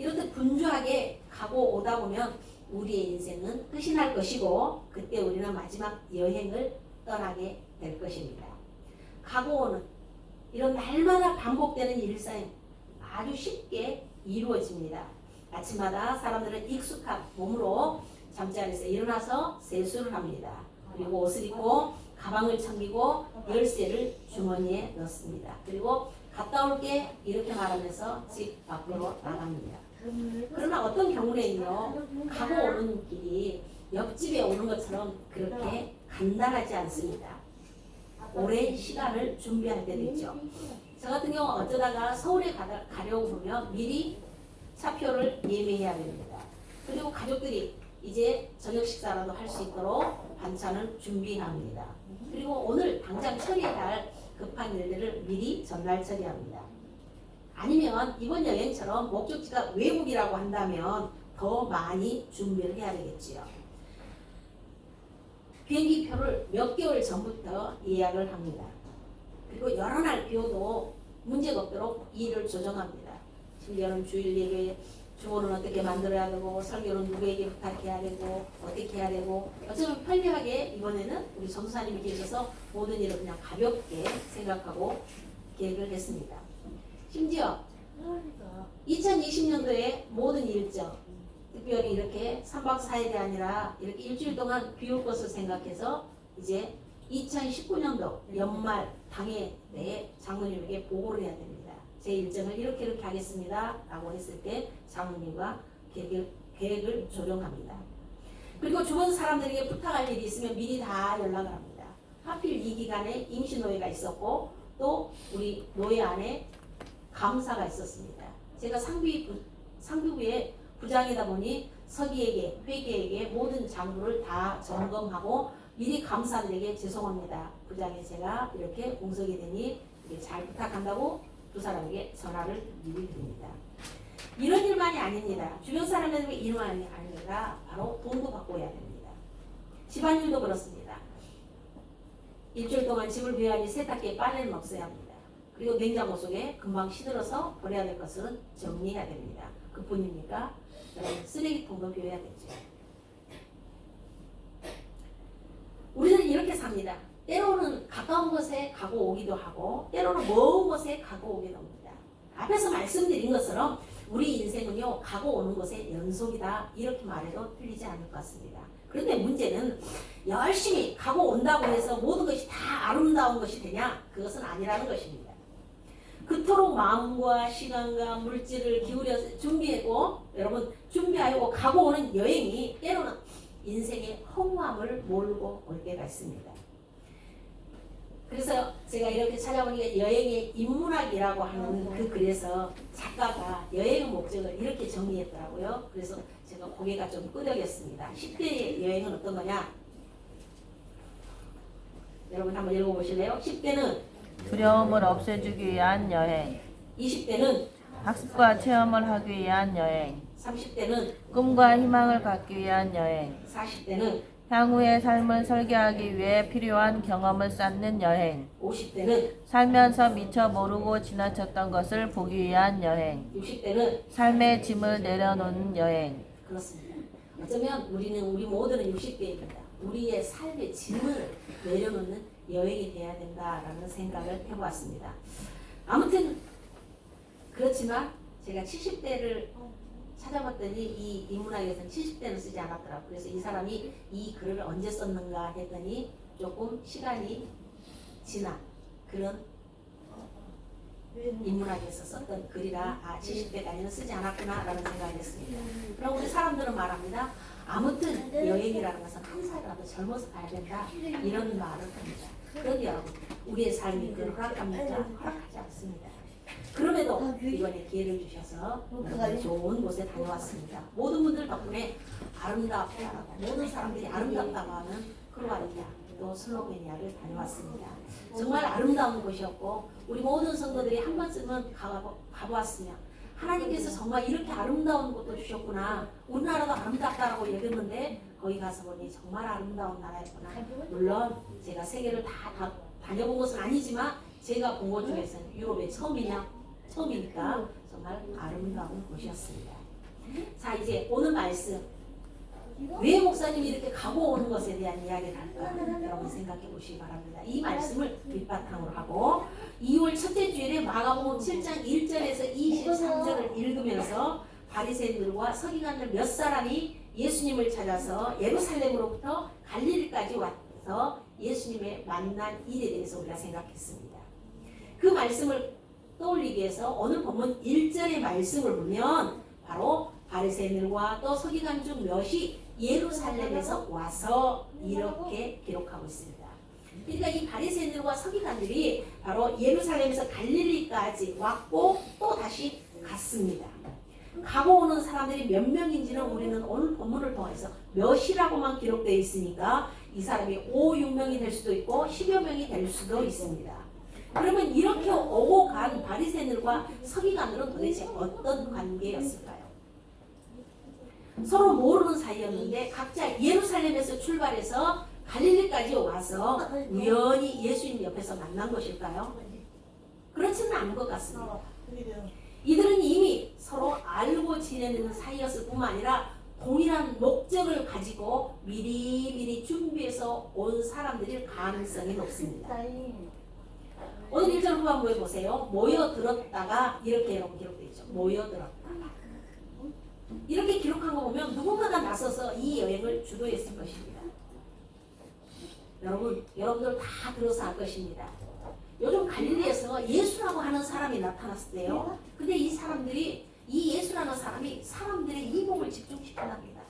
이렇게 분주하게 가고 오다 보면 우리의 인생은 끝이 날 것이고 그때 우리는 마지막 여행을 떠나게 될 것입니다. 가고 오는 이런 날마다 반복되는 일상이 아주 쉽게 이루어집니다. 아침마다 사람들은 익숙한 몸으로 잠자리에서 일어나서 세수를 합니다. 그리고 옷을 입고 가방을 챙기고 열쇠를 주머니에 넣습니다. 그리고 갔다 올게 이렇게 말하면서 집 밖으로 나갑니다. 그러나 어떤 경우에는요 가고 오는 길이 옆집에 오는 것처럼 그렇게 간단하지 않습니다. 오랜 시간을 때도 있죠. 저 같은 경우 어쩌다가 서울에 가다, 가려고 보면 미리 차표를 예매해야 됩니다. 그리고 가족들이 이제 저녁 식사라도 할 수 있도록 반찬을 준비합니다. 그리고 오늘 당장 처리해야 할 급한 일들을 미리 전날 처리합니다. 아니면 이번 여행처럼 목적지가 외국이라고 한다면 더 많이 준비를 해야 되겠지요. 비행기 표를 몇 개월 전부터 예약을 합니다. 그리고 여러 날 비워도 문제가 없도록 일을 조정합니다. 심지어는 주일 예배, 주호는 어떻게 만들어야 되고 설교는 누구에게 부탁해야 되고 어떻게 해야 되고 어쩌면 편리하게 이번에는 우리 전도사님이 계셔서 모든 일을 그냥 가볍게 생각하고 계획을 했습니다. 심지어 2020년도에 모든 일정 특별히 이렇게 3박 4일이 아니라 이렇게 일주일 동안 비울 것을 생각해서 이제 2019년도 연말 당해 내에 장로님에게 보고를 해야 됩니다. 제 일정을 이렇게 이렇게 하겠습니다. 라고 했을 때 장로님과 계획을, 계획을 조정합니다. 그리고 주변 사람들에게 부탁할 일이 있으면 미리 다 연락을 합니다. 하필 이 기간에 임시노예가 있었고 또 우리 노예 안에 감사가 있었습니다. 제가 상비 부, 상비부의 부장이다 보니 서기에게 회계에게 모든 장부를 다 점검하고 미리 감사들에게 죄송합니다. 부장에 제가 이렇게 공석이 되니 잘 부탁한다고 두 사람에게 전화를 미리 드립니다. 이런 일만이 아닙니다. 주변 사람들에게 일만이 아니라 바로 돈도 받고 해야 됩니다. 집안일도 그렇습니다. 일주일 동안 집을 비워야지 세탁기에 빨래는 없어야 합니다. 그리고 냉장고 속에 금방 시들어서 버려야 될 것은 정리해야 됩니다. 그뿐입니까? 여러분, 쓰레기통도 비워야 되죠. 우리는 이렇게 삽니다. 때로는 가까운 곳에 가고 오기도 하고 때로는 먼 곳에 가고 오기도 합니다. 앞에서 말씀드린 것처럼 우리 인생은요 가고 오는 것의 연속이다 이렇게 말해도 틀리지 않을 것 같습니다. 그런데 문제는 열심히 가고 온다고 해서 모든 것이 다 아름다운 것이 되냐 그것은 아니라는 것입니다. 그토록 마음과 시간과 물질을 기울여서 준비하고 여러분 준비하고 가고 오는 여행이 때로는 인생의 허무함을 몰고 올 때가 있습니다. 그래서 제가 이렇게 찾아보니까 여행의 인문학이라고 하는 그 글에서 작가가 여행의 목적을 이렇게 정리했더라고요. 그래서 제가 고개가 좀 끄덕였습니다. 10대의 여행은 어떤 거냐? 여러분 한번 읽어보실래요? 10대는 두려움을 없애주기 위한 여행, 20대는 학습과 체험을 하기 위한 여행, 30대는 꿈과 희망을 갖기 위한 여행, 40대는 향후의 삶을 설계하기 위해 필요한 경험을 쌓는 여행, 50대는 살면서 미처 모르고 지나쳤던 것을 보기 위한 여행, 60대는 삶의 짐을 내려놓는 여행, 그렇습니다. 어쩌면 우리는 우리 모두는 60대입니다. 우리의 삶의 짐을 내려놓는 여행이 돼야 된다라는 생각을 해보았습니다. 아무튼 그렇지만 제가 70대를 찾아봤더니 이 인문학에서는 70대는 쓰지 않았더라고요. 그래서 이 사람이 이 글을 언제 썼는가 했더니 조금 시간이 지난 그런 인문학에서 썼던 글이라 아 70대까지는 쓰지 않았구나라는 생각이 했습니다. 그럼 우리 사람들은 말합니다. 아무튼 여행이라는 것은 한 살이라도 젊어서 가야 된다 이런 말을 합니다. 그런데 여러분 우리의 삶이 그걸 허락합니까? 허락하지 않습니다. 그럼에도 이번에 기회를 주셔서 좋은 곳에 다녀왔습니다. 모든 분들 덕분에 아름답다라고 모든 사람들이 아름답다고 하는 크로아티아 또 슬로베니아를 다녀왔습니다. 정말 아름다운 곳이었고 우리 모든 성도들이 한 번쯤은 가보, 가보았으면 하나님께서 정말 이렇게 아름다운 곳도 주셨구나 우리나라도 아름답다라고 얘기했는데 거기 가서 보니 정말 아름다운 나라였구나 물론 제가 세계를 다, 다 다녀본 것은 아니지만 제가 본곳 중에서는 유럽의 처음이냐 처음이니까 정말 아름다운 곳이었습니다. 자 이제 오늘 말씀 왜 목사님이 이렇게 가고 오는 것에 대한 이야기를 할까 여러분 생각해 보시기 바랍니다. 이 말씀을 밑바탕으로 하고 2월 첫째 주일에 마가복음 7장 1절에서 23절을 읽으면서 바리새인들과 서기관들 몇 사람이 예수님을 찾아서 예루살렘으로부터 갈릴리까지 와서 예수님의 만난 일에 대해서 우리가 생각했습니다. 그 말씀을 떠올리기 위해서 오늘 본문 1절의 말씀을 보면 바로 바리새인들과 또 서기관 중 몇이 예루살렘에서 와서 이렇게 기록하고 있습니다. 그러니까 이 바리새인들과 서기관들이 바로 예루살렘에서 갈릴리까지 왔고 또 다시 갔습니다. 가고 오는 사람들이 몇 명인지는 우리는 오늘 본문을 통해서 몇이라고만 기록되어 있으니까 이 사람이 5, 6명이 될 수도 있고 10여 명이 될 수도 있습니다. 그러면 이렇게 오고 간 바리새인들과 서기관들은 도대체 어떤 관계였을까요? 서로 모르는 사이였는데 각자 예루살렘에서 출발해서 갈릴리까지 와서 우연히 예수님 옆에서 만난 것일까요? 그렇지는 않은 것 같습니다. 이들은 이미 서로 알고 지내는 사이였을 뿐만 아니라 동일한 목적을 가지고 미리 미리 준비해서 온 사람들일 가능성이 높습니다. 오늘 1절 후반부에 보세요. 모여들었다가 이렇게 기록되어 있죠. 모여들었다. 이렇게 기록한 거 보면 누군가가 나서서 이 여행을 주도했을 것입니다. 여러분, 여러분들 다 들어서 알 것입니다. 요즘 갈릴리에서 예수라고 하는 사람이 나타났을 때요. 근데 이 사람들이 이 예수라는 사람이 사람들의 이목을 집중시킨답니다.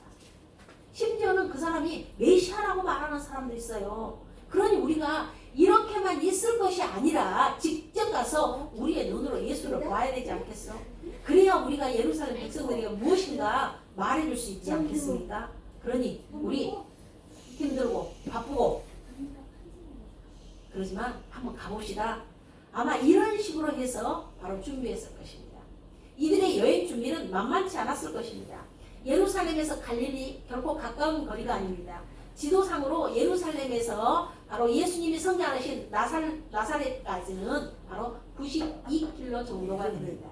심지어는 그 사람이 메시아라고 말하는 사람도 있어요. 그러니 우리가 이렇게만 있을 것이 아니라 직접 가서 우리의 눈으로 예수를 봐야 되지 않겠어? 그래야 우리가 예루살렘 백성들에게 무엇인가 말해줄 수 있지 않겠습니까? 그러니 우리 힘들고 바쁘고 그러지만 한번 가봅시다. 아마 이런 식으로 해서 바로 준비했을 것입니다. 이들의 여행 준비는 만만치 않았을 것입니다. 예루살렘에서 갈릴리 결코 가까운 거리가 아닙니다. 지도상으로 예루살렘에서 바로 예수님이 성장하신 나살, 나사렛까지는 바로 92km 정도가 됩니다.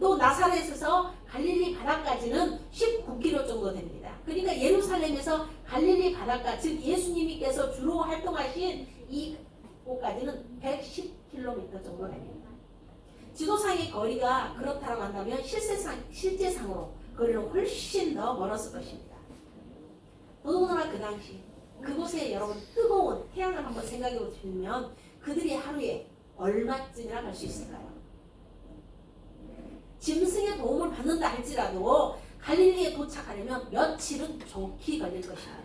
또 나사렛에서 갈릴리 바다까지는 19km 정도 됩니다. 그러니까 예루살렘에서 갈릴리 바닷가, 즉 예수님께서 주로 활동하신 이 곳까지는 110km 정도 됩니다. 지도상의 거리가 그렇다고 한다면 실세상, 실제상으로 거리는 훨씬 더 멀었을 것입니다. 더더구나 그 당시 그곳에 여러분 뜨거운 태양을 한번 생각해 보시면 그들이 하루에 얼마쯤이나 갈 수 있을까요? 짐승의 도움을 받는다 할지라도 갈릴리에 도착하려면 며칠은 좋게 걸릴 것입니다.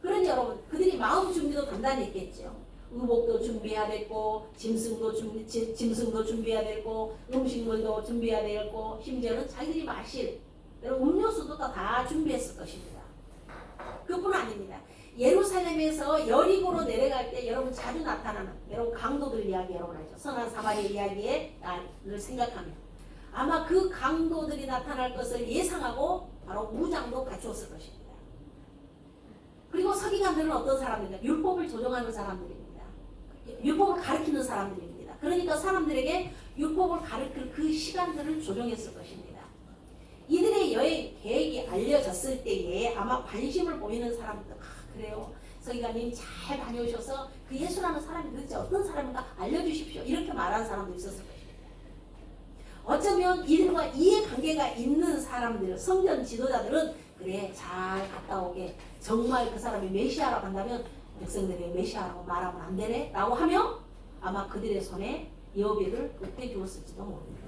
그러니 여러분 그들이 마음 준비도 단단히 했겠죠. 의복도 준비해야 되고 짐승도 준비 짐- 짐승도 준비해야 되고 음식물도 준비해야 되고 심지어는 자기들이 마실 음료수도 다, 다 준비했을 것입니다. 그뿐 아닙니다. 예루살렘에서 여리고로 내려갈 때 여러분 자주 나타나는 여러분 강도들 이야기 여러분 알죠? 선한 사마리 이야기를 생각하면 아마 그 강도들이 나타날 것을 예상하고 바로 무장도 갖추었을 것입니다. 그리고 서기관들은 어떤 사람입니까? 율법을 조정하는 사람들입니다. 율법을 가르치는 사람들입니다. 그러니까 사람들에게 율법을 가르칠 그 시간들을 조정했을 것입니다. 이들의 여행 계획이 알려졌을 때에 아마 관심을 보이는 사람들, 아, 그래요. 서기관님 잘 다녀오셔서 그 예수라는 사람이 도대체 어떤 사람인가 알려주십시오. 이렇게 말하는 사람도 있었을 것입니다. 어쩌면 이들과 이해관계가 있는 사람들, 성전 지도자들은 그래 잘 갔다 오게 정말 그 사람이 메시아라고 한다면 백성들에게 메시아라고 말하면 안 되네 라고 하며 아마 그들의 손에 여비를 그때 주었을지도 모릅니다.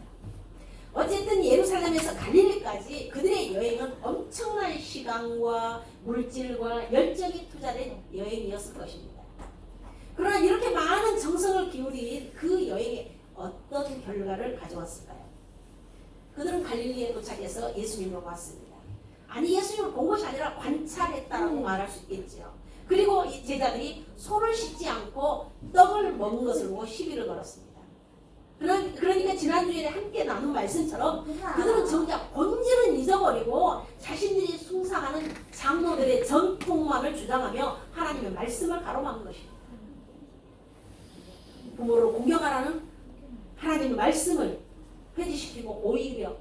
어쨌든 예루살렘에서 갈릴리까지 그들의 여행은 엄청난 시간과 물질과 열정이 투자된 여행이었을 것입니다. 그러나 이렇게 많은 정성을 기울인 그 여행에 어떤 결과를 가져왔을까요? 그들은 갈릴리에 도착해서 예수님을 봤습니다. 아니 예수님을 본 것이 아니라 관찰했다라고 말할 수 있겠죠. 그리고 이 제자들이 손을 씻지 않고 떡을 먹은 것을 보고 시비를 걸었습니다. 그러- 그러니까 지난주에 함께 나눈 말씀처럼 그들은 정작 본질은 잊어버리고 자신들이 숭상하는 장로들의 전통만을 주장하며 하나님의 말씀을 가로막은 것입니다. 부모를 공경하라는 하나님의 말씀을 폐지시키고 오히려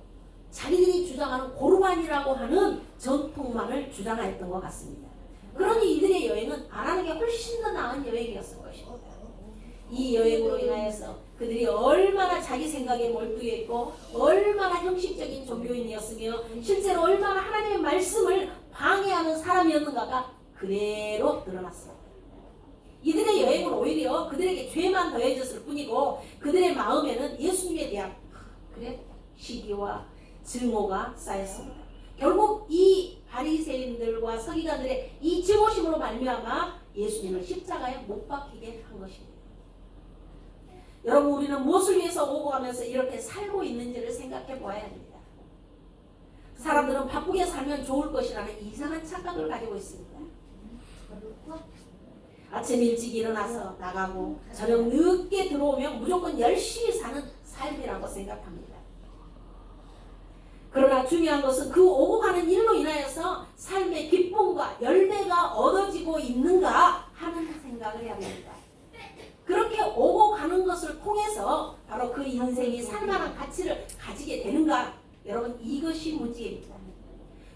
자기들이 주장하는 고르바 가라고 하는 전통만을 주장하였던 것 같습니다. 그러니 이들의 여행은 안 하는 게 훨씬 더 나은 여행이었을 것입니다. 이 여행으로 인하여서 그들이 얼마나 자기 생각에 몰두해 있고 얼마나 형식적인 종교인이었으며 실제로 얼마나 하나님의 말씀을 방해하는 사람이었는가가 그대로 드러났습니다. 이들의 여행은 오히려 그들에게 죄만 더해졌을 뿐이고 그들의 마음에는 예수님에 대한 그래 시기와 증오가 쌓였습니다. 결국 이 바리새인들과 서기관들의 이 증오심으로 말미암아 예수님을 십자가에 못 박히게 한 것입니다. 여러분 우리는 무엇을 위해서 오고 가면서 이렇게 살고 있는지를 생각해 보아야 합니다. 사람들은 바쁘게 살면 좋을 것이라는 이상한 착각을 가지고 있습니다. 아침 일찍 일어나서 나가고 저녁 늦게 들어오면 무조건 열심히 사는 삶이라고 생각합니다. 그러나 중요한 것은 그 오고 가는 일로 인하여서 삶의 기쁨과 열매가 얻어지고 있는가 하는 생각을 해야 됩니다. 그렇게 오고 가는 것을 통해서 바로 그 인생이 살만한 가치를 가지게 되는가? 여러분 이것이 문제입니다.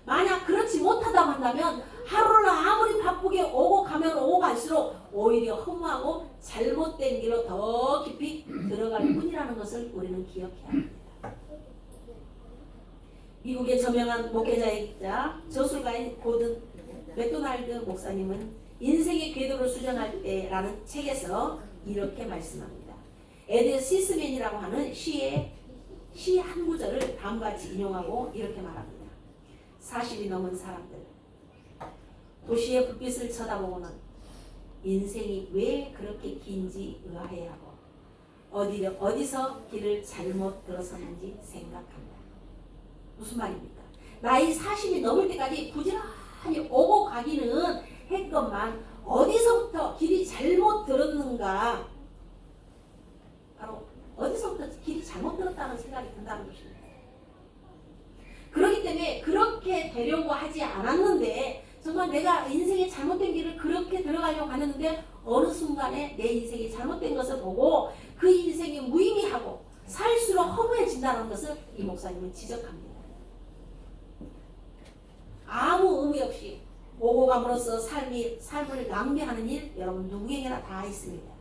만약 그렇지 못하다 한다면 하루를 아무리 바쁘게 오고 가면 오고 갈수록 오히려 허무하고 잘못된 길로 더 깊이 들어갈 뿐이라는 것을 우리는 기억해야 합니다. 미국의 저명한 목회자이자 저술가인 고든 맥도날드 목사님은 인생의 궤도를 수정할 때라는 책에서 이렇게 말씀합니다. 에드 시스맨이라고 하는 시의 시 한 구절을 다음과 같이 인용하고 이렇게 말합니다. 40이 넘은 사람들 도시의 불빛을 쳐다보고는 인생이 왜 그렇게 긴지 의아해 하고 어디 어디서 길을 잘못 들어섰는지 생각합니다. 무슨 말입니까? 나이 40이 넘을 때까지 부지런히 오고 가기는 했건만 어디서부터 길이 잘못 들었는가 바로 어디서부터 길이 잘못 들었다는 생각이 든다는 것입니다. 그렇기 때문에 그렇게 되려고 하지 않았는데 정말 내가 인생의 잘못된 길을 그렇게 들어가려고 하는데 어느 순간에 내 인생이 잘못된 것을 보고 그 인생이 무의미하고 살수록 허무해진다는 것을 이 목사님은 지적합니다. 아무 의미 없이 오고 감으로써 삶이 삶을 낭비하는 일 여러분 누구에게나 다 있습니다.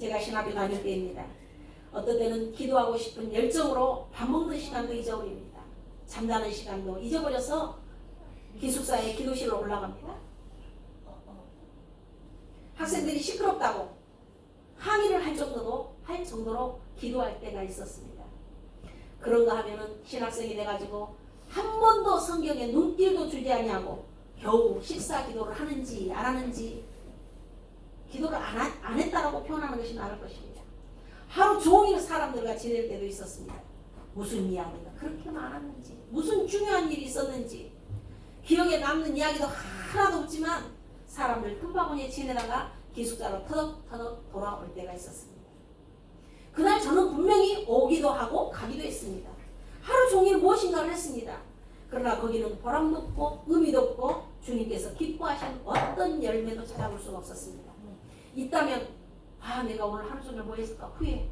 제가 신학교 다닐 때입니다. 어떤 때는 기도하고 싶은 열정으로 밥 먹는 시간도 잊어버립니다. 잠자는 시간도 잊어버려서 기숙사에 기도실로 올라갑니다. 학생들이 시끄럽다고 항의를 할 정도로 할 정도로 기도할 때가 있었습니다. 그런가 하면은 신학생이 돼가지고 한 번도 성경에 눈길도 주지 아니하고 겨우 식사 기도를 하는지 안 하는지 기도를 안, 하- 안 했다라고 표현하는 것이 나을 것입니다. 하루 종일 사람들과 지낼 때도 있었습니다. 무슨 이야기가 그렇게 많았는지, 무슨 중요한 일이 있었는지, 기억에 남는 이야기도 하나도 없지만 사람들 틈바구니에 지내다가 기숙사로 터덕터덕 돌아올 때가 있었습니다. 그날 저는 분명히 오기도 하고 가기도 했습니다. 하루 종일 무엇인가를 했습니다. 그러나 거기는 보람도 없고 의미도 없고 주님께서 기뻐하신 어떤 열매도 찾아볼 수가 없었습니다. 있다면 아 내가 오늘 하루 종일 뭐 했을까 후회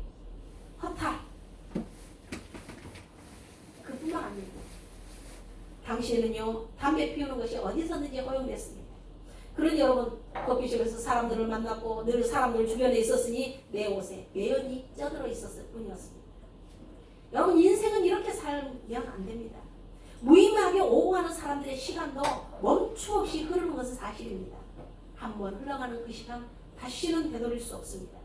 허탈 그뿐만 아니고 당시에는요 담배 피우는 것이 어디서든지 허용됐습니다. 그러니 여러분 커피숍에서 사람들을 만났고 늘 사람들 주변에 있었으니 내 옷에 매연이 쪄들어 있었을 뿐이었습니다. 여러분 인생은 이렇게 살면 안 됩니다. 무의미하게 오고 가는 사람들의 시간도 멈춤없이 흐르는 것은 사실입니다. 한번 흘러가는 그 시간 다시는 되돌릴 수 없습니다.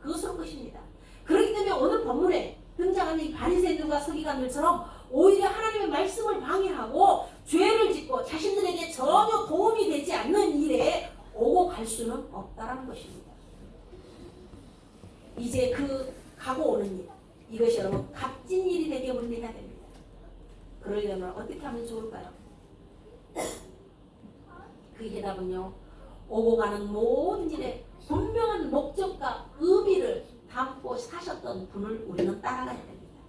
그것으로 끝입니다. 그렇기 때문에 오늘 본문에 등장하는 이 바리새인들과 서기관들처럼 오히려 하나님의 말씀을 방해하고 죄를 짓고 자신들에게 전혀 도움이 되지 않는 일에 오고 갈 수는 없다라는 것입니다. 이제 그 가고 오는 일 이것이 여러분 값진 일이 되게 우리는 됩니다. 그러려면 어떻게 하면 좋을까요? 그 해답은요. 오고 가는 모든 일에 분명한 목적과 의미를 담고 사셨던 분을 우리는 따라가야 됩니다.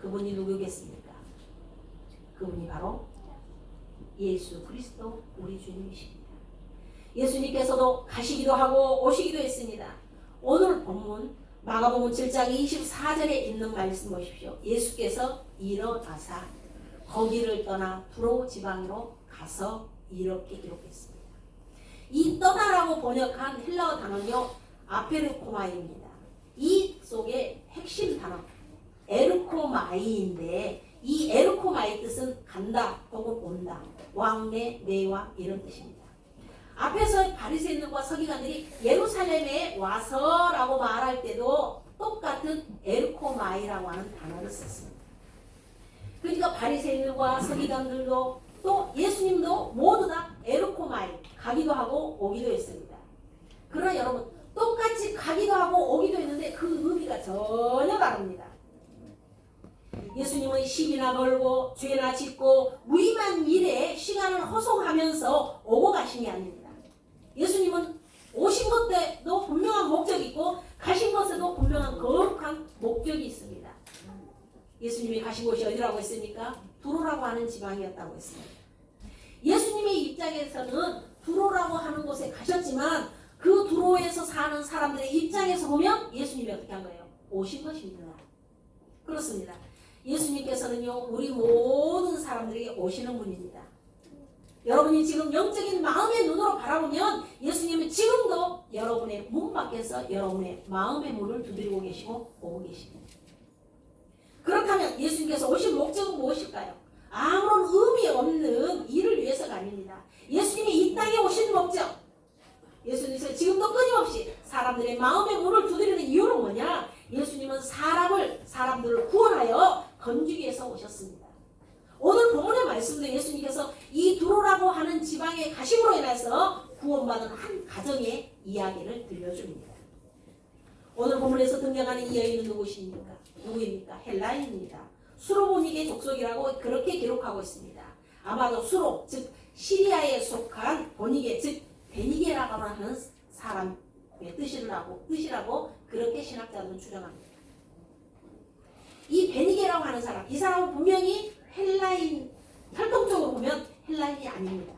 그분이 누구겠습니까? 그분이 바로 예수 그리스도 우리 주님이십니다. 예수님께서도 가시기도 하고 오시기도 했습니다. 오늘 본문 마가복음 7장 24절에 있는 말씀 보십시오. 예수께서 일어나사 거기를 떠나 두로 지방으로 가서 이렇게 기록했습니다. 이 떠나라고 번역한 헬라어 단어는요 아페르코마이입니다. 이 속에 핵심 단어 에르코마이인데 이 에르코마이 뜻은 간다 혹은 온다 왕래 내왕 이런 뜻입니다. 앞에서 바리새인들과 서기관들이 예루살렘에 와서라고 말할 때도 똑같은 에르코마이라고 하는 단어를 썼습니다. 그러니까 바리새인들과 서기관들도 또 예수님도 모두 다 에르코마이 가기도 하고 오기도 했습니다. 그러나 여러분 똑같이 가기도 하고 오기도 했는데 그 의미가 전혀 다릅니다. 예수님은 시비나 걸고 죄나 짓고 무의미한 일에 시간을 허송하면서 오고 가신 게 아닙니다. 예수님은 오신 것에도 분명한 목적이 있고 가신 것에도 분명한 거룩한 목적이 있습니다. 예수님이 가신 곳이 어디라고 했습니까? 두로라고 하는 지방이었다고 했습니다. 예수님의 입장에서는 두로라고 하는 곳에 가셨지만 그 두로에서 사는 사람들의 입장에서 보면 예수님이 어떻게 한 거예요? 오신 것입니다. 그렇습니다. 예수님께서는요, 우리 모든 사람들에게 오시는 분입니다. 여러분이 지금 영적인 마음의 눈으로 바라보면 예수님은 지금도 여러분의 문 밖에서 여러분의 마음의 문을 두드리고 계시고 오고 계십니다. 그렇다면 예수님께서 오신 목적은 무엇일까요? 아무런 의미 없는 일을 위해서가 아닙니다. 예수님이 이 땅에 오신 목적, 예수님께서 지금도 끊임없이 사람들의 마음의 문을 두드리는 이유는 뭐냐? 예수님은 사람을, 사람들을 구원하여 건지기 위해서 오셨습니다. 오늘 본문의 말씀도 예수님께서 이 두로라고 하는 지방에 가심으로 인해서 구원받은 한 가정의 이야기를 들려줍니다. 오늘 본문에서 등장하는 이 여인은 누구십니까? 누구입니까? 헬라인입니다. 수로보닉의 족속이라고 그렇게 기록하고 있습니다. 아마도 수로, 즉 시리아에 속한 보니게, 즉 베니게라고 하는 사람의 뜻이라고 뜻이라고 그렇게 신학자들은 추정합니다. 이 베니게라고 하는 사람, 이 사람은 분명히 헬라인 혈통적으로 보면 헬라인이 아닙니다.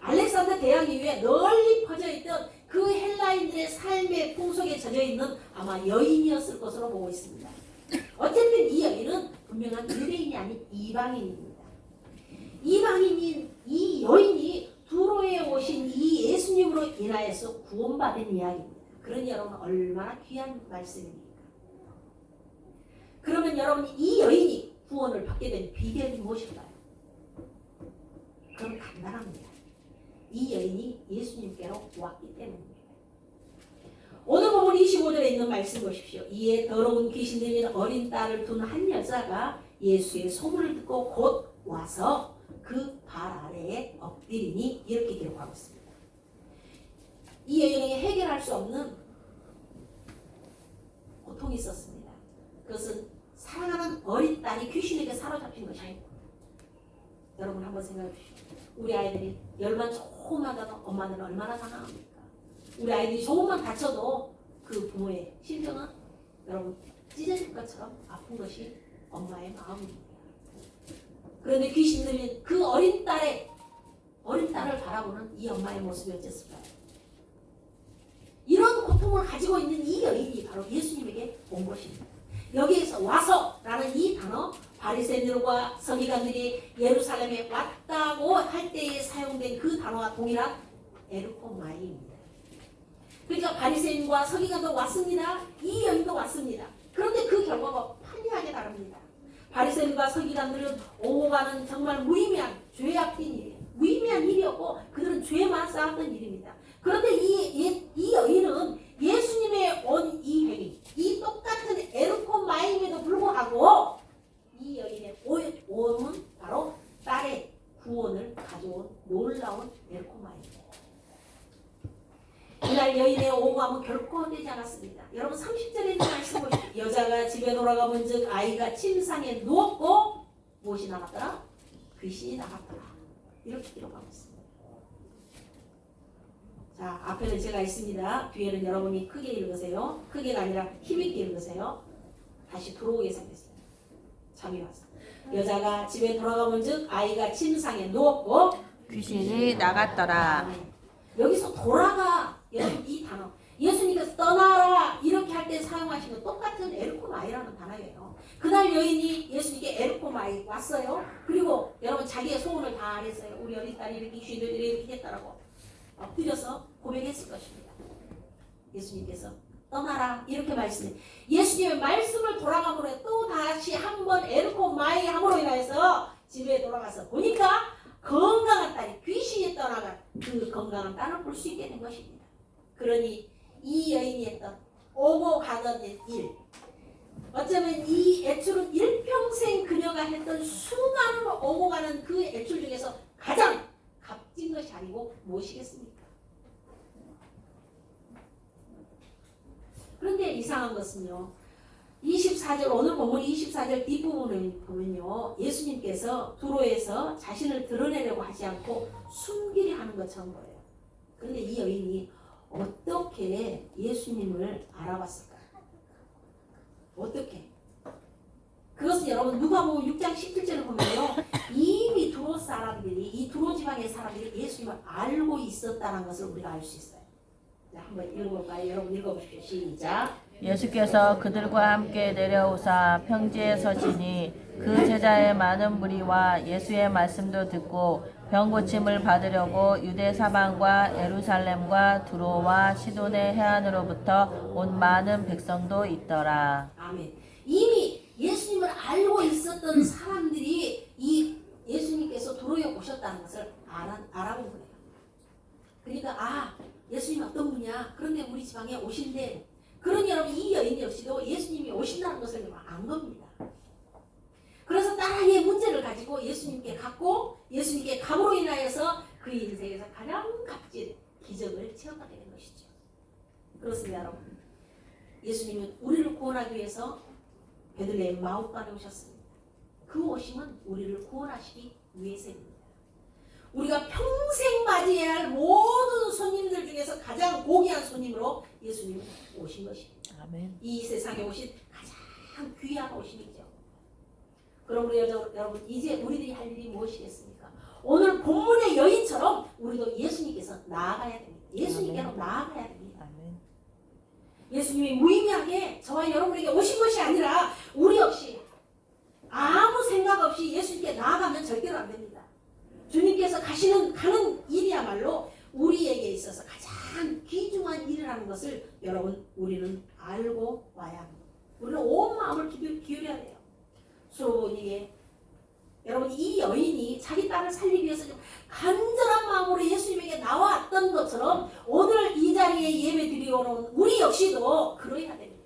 알렉산더 대왕 이후에 널리 퍼져 있던 그 헬라인들의 삶의 풍속에 젖어 있는 아마 여인이었을 것으로 보고 있습니다. 어쨌든 이 여인은 분명한 유대인이 아닌 이방인입니다. 이방인인 이 여인이 두로에 오신 이 예수님으로 인하여서 구원받은 이야기입니다. 그러니 여러분 얼마나 귀한 말씀입니까? 그러면 여러분 이 여인이 구원을 받게 된 비결이 무엇일까요? 그건 간단합니다. 이 여인이 예수님께로 왔기 때문입니다. 오늘 본문 25절에 있는 말씀 보십시오. 이에 더러운 귀신 들린 어린 딸을 둔 한 여자가 예수의 소문을 듣고 곧 와서 그 발 아래에 엎드리니 이렇게 기록하고 있습니다. 이 여인에게 해결할 수 없는 고통이 있었습니다. 그것은 사랑하는 어린 딸이 귀신에게 사로잡힌 것입니다. 여러분 한번 생각해 주십시오. 우리 아이들이 열만 조금만 가도 엄마는 얼마나 당황합니까? 우리 아이들이 조금만 다쳐도 그 부모의 심정은 여러분 찢어질 것처럼 아픈 것이 엄마의 마음입니다. 그런데 귀신 들린 그 어린 딸의 어린 딸을 바라보는 이 엄마의 모습이 어땠을까요? 이런 고통을 가지고 있는 이 여인이 바로 예수님에게 온 것입니다. 여기에서 와서라는 이 단어 바리새인들과 서기관들이 예루살렘에 왔다고 할 때에 사용된 그 단어와 동일한 에르코마이입니다. 그러니까 바리새인과 서기관도 왔습니다. 이 여인도 왔습니다. 그런데 그 결과가 판이하게 다릅니다. 바리새인과 서기관들은 오고 가는 정말 무의미한 죄악된 일이에요. 무의미한 일이었고 그들은 죄만 쌓았던 일입니다. 그런데 이, 이, 이 여인은 예수님의 온 이 행위, 이 똑같은 에르코 마임에도 불구하고 이 여인의 오- 오음은 바로 딸의 구원을 가져온 놀라운 에르코 마임입니다. 이날 여인의 오감은 결코 헛되지 않았습니다. 여러분 30절에 있는 말씀 보십시오. 여자가 집에 돌아가 본 즉 아이가 침상에 누웠고 무엇이 나갔더라? 귀신이 나갔더라. 이렇게 기록하고 있습니다. 자 앞에는 제가 있습니다. 뒤에는 여러분이 크게 읽으세요. 크게가 아니라 힘있게 읽으세요. 다시 들어오게 생겼어요. 잠이 와서. 여자가 집에 돌아가본 즉 아이가 침상에 누웠고 귀신이 나갔더라. 네. 여기서 돌아가 여러분 이 단어 예수님께서 떠나라 이렇게 할 때 사용하신 건 똑같은 에르코마이라는 단어예요. 그날 여인이 예수님께 에르코마 와, 왔어요. 그리고 여러분 자기의 소원을 다 알았어요. 우리 어린 딸이 이렇게 귀신을 이렇게 했다라고 엎드려서 고백했을 것입니다. 예수님께서 떠나라 이렇게 말씀해. 예수님의 말씀을 돌아감으로 또 다시 한번 에르코 마이 함으로 인하여서 집에 돌아가서 보니까 건강한 딸이 귀신이 떠나간 그 건강한 딸을 볼 수 있게 된 것입니다. 그러니 이 여인이 했던 오고 가던 일 어쩌면 이 애출은 일평생 그녀가 했던 수많은 오고 가는 그 애출 중에서 가장 값진 것이 아니고 무엇이겠습니까? 그런데 이상한 것은요. 24절 오늘 본문 24절 뒷부분을 보면요. 예수님께서 도로에서 자신을 드러내려고 하지 않고 숨기려 하는 것처럼 보여요. 그런데 이 여인이 어떻게 예수님을 알아봤을까? 어떻게? 그것은 여러분 누가복음 6장 17절을 보면요. 이미 두로 사람들이 이 두로 지방의 사람들이 예수님을 알고 있었다는 것을 우리가 알 수 있어요. 자, 한번 읽어볼까요? 여러분 읽어보십시오. 시작. 예수께서 그들과 함께 내려오사 평지에 서시니 그 제자의 많은 무리와 예수의 말씀도 듣고 병 고침을 받으려고 유대 사방과 예루살렘과 두로와 시돈의 해안으로부터 온 많은 백성도 있더라. 아멘. 이미 예수님을 알고 있었던 사람들이 이 예수님께서 도로에 오셨다는 것을 알아, 알아본 거예요. 그러니까 아 예수님 어떤 분이야? 그런데 우리 지방에 오신대. 그러니 여러분 이 여인 역시도 예수님이 오신다는 것을 안 겁니다. 그래서 딸아이의 문제를 가지고 예수님께 갔고 예수님께 감으로 인하여서 그 인생에서 가장 값진 기적을 체험하게 된 것이죠. 그렇습니다, 여러분. 예수님은 우리를 구원하기 위해서 베들레헴 마옥간에 오셨습니다. 그 오심은 우리를 구원하시기 위해서입니다. 우리가 평생 맞이해야 할 모든 손님들 중에서 가장 고귀한 손님으로 예수님은 오신 것입니다. 아멘. 이 세상에 오신 가장 귀한 오심이죠. 그럼 우리 여러분 이제 우리들이 할 일이 무엇이겠습니까? 오늘 본문의 여인처럼 우리도 예수님께서 나아가야 됩니다. 예수님께로 아멘. 나아가야 됩니다. 아멘. 예수님이 무의미하게 저와 여러분에게 오신 것이 아니라 우리 역시 아무 생각 없이 예수님께 나아가면 절대로 안 됩니다. 주님께서 가시는 가는 일이야말로 우리에게 있어서 가장 귀중한 일이라는 것을 여러분 우리는 알고 와야 합니다. 우리는 온 마음을 기울, 기울여야 돼요. 수로보니에 여러분 이 여인이 자기 딸을 살리기 위해서 좀 간절한 마음으로 예수님에게 나왔던 것처럼 오늘 이 자리에 예배 드리러 온 우리 역시도 그러해야 됩니다.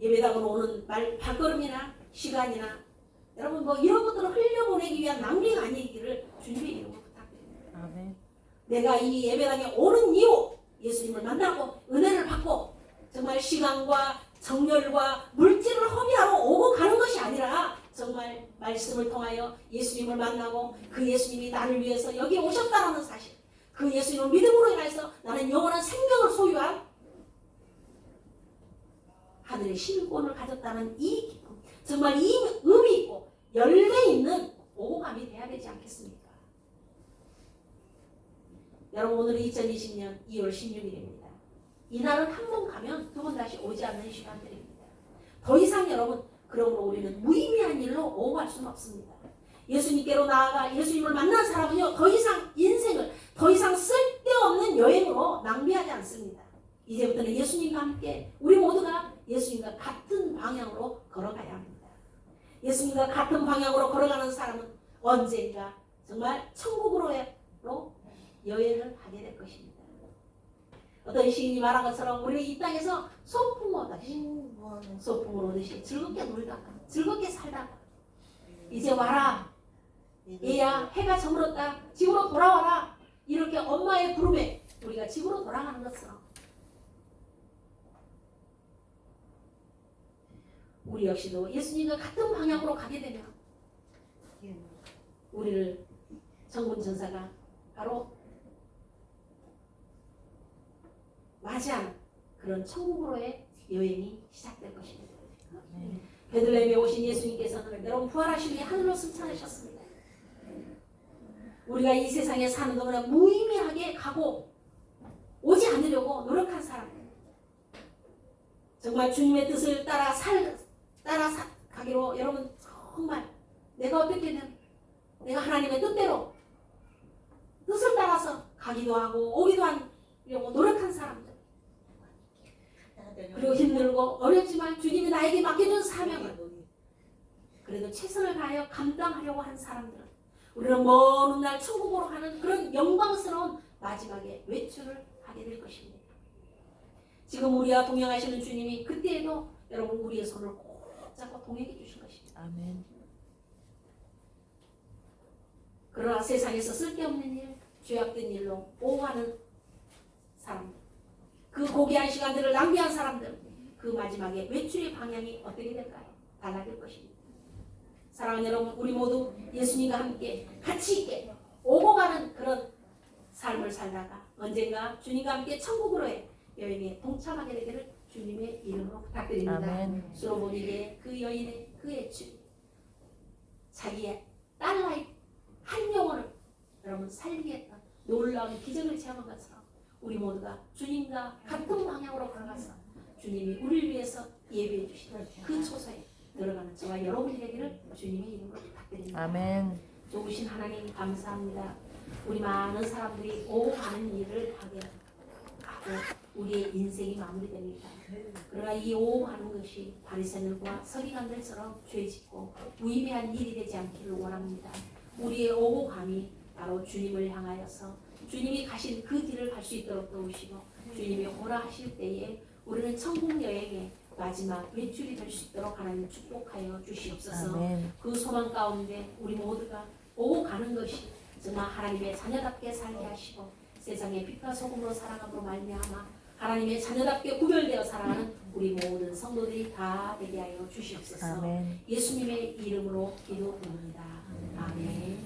예배당으로 오는 말 발걸음이나 시간이나 여러분 뭐 이런 것들을 흘려보내기 위한 낭비가 아니기를 주님의 이름으로 부탁드립니다. 아멘. 내가 이 예배당에 오는 이유 예수님을 만나고 은혜를 받고 정말 시간과 정열과 물질을 허비하러 오고 가는 것이 아니라 정말 말씀을 통하여 예수님을 만나고 그 예수님이 나를 위해서 여기 오셨다는 사실 그 예수님을 믿음으로 인해서 나는 영원한 생명을 소유한 하늘의 시민권을 가졌다는 이 기쁨 정말 이 의미 있고 열매 있는 오감이 돼야 되지 않겠습니까? 여러분 오늘은 2020년 2월 16일입니다. 이날은 한 번 가면 두 번 다시 오지 않는 시간들입니다. 더 이상 여러분 그러므로 우리는 무의미한 일로 오고 갈 수는 없습니다. 예수님께로 나아가 예수님을 만난 사람은요 더 이상 인생을 더 이상 쓸데없는 여행으로 낭비하지 않습니다. 이제부터는 예수님과 함께 우리 모두가 예수님과 같은 방향으로 걸어가야 합니다. 예수님과 같은 방향으로 걸어가는 사람은 언젠가 정말 천국으로 여행을 하게 될 것입니다. 어떤 시인이 말한 것처럼 우리 이 땅에서 소풍 오듯이 소풍을 오듯이 즐겁게 놀다가 즐겁게 살다가 이제 와라. 얘야 해가 저물었다. 집으로 돌아와라. 이렇게 엄마의 부름에 우리가 집으로 돌아가는 것처럼 우리 역시도 예수님과 같은 방향으로 가게 되면 우리를 정군 전사가 바로 맞이한 그런 천국으로의 여행이 시작될 것입니다. 아멘. 베들레헴에 오신 예수님께서는 여러분 부활하신 뒤에 하늘로 승천하셨습니다. 우리가 이 세상에 사는 동안 무의미하게 가고 오지 않으려고 노력한 사람 정말 주님의 뜻을 따라 살 따라 사, 가기 가기로 여러분 정말 내가 어떻게든 내가 하나님의 뜻대로 뜻을 따라서 가기도 하고 오기도 하려고 노력한 사람들 그리고 힘들고 어렵지만 주님이 나에게 맡겨준 사명을 그래도 최선을 다하여 감당하려고 한 사람들은 우리는 먼 훗날 천국으로 가는 그런 영광스러운 마지막에 외출을 하게 될 것입니다. 지금 우리와 동행하시는 주님이 그때에도 여러분 우리의 손을 꼭 잡고 동행해 주실 것입니다. 아멘. 그러나 세상에서 쓸데없는 일, 죄악된 일로 오하는 사람들, 그 고귀한 시간들을 낭비한 사람들, 그 마지막에 외출의 방향이 어떻게 될까요? 달라질 것입니다. 사랑하는 여러분, 우리 모두 예수님과 함께 같이 있게 오고 가는 그런 삶을 살다가 언젠가 주님과 함께 천국으로의 여행에 동참하게 되기를 주님의 이름으로 부탁드립니다. 아멘. 솔로몬에게 그 여인의 그 애출 자기의 딸나이 한 영혼을 여러분 했던 놀라운 기적을 체험한 것처럼 우리 모두가 주님과 같은 방향으로 걸어가서 주님이 우리를 위해서 예비해 주시는 그 초소에 들어가는 저와 여러분이 되기를 주님의 이름으로 부탁드립니다. 아멘. 좋으신 하나님 감사합니다. 우리 많은 사람들이 오고 가는 일을 하게 하고 우리의 인생이 마무리됩니다. 그러나 이 오고 가는 것이 바리새인들과 서기관들처럼 죄짓고 무의미한 일이 되지 않기를 원합니다. 우리의 오고 감이 바로 주님을 향하여서 주님이 가신 그 길을 갈 수 있도록 도우시고 주님이 오라 하실 때에 우리는 천국 여행의 마지막 외출이 될 수 있도록 하나님 축복하여 주시옵소서. 아멘. 그 소망 가운데 우리 모두가 오고 가는 것이 정말 하나님의 자녀답게 살게 하시고 세상의 빛과 소금으로 살아감으로 말미암아 하나님의 자녀답게 구별되어 살아가는 우리 모든 성도들이 다 되게 하여 주시옵소서. 아멘. 예수님의 이름으로 기도드립니다. 아멘.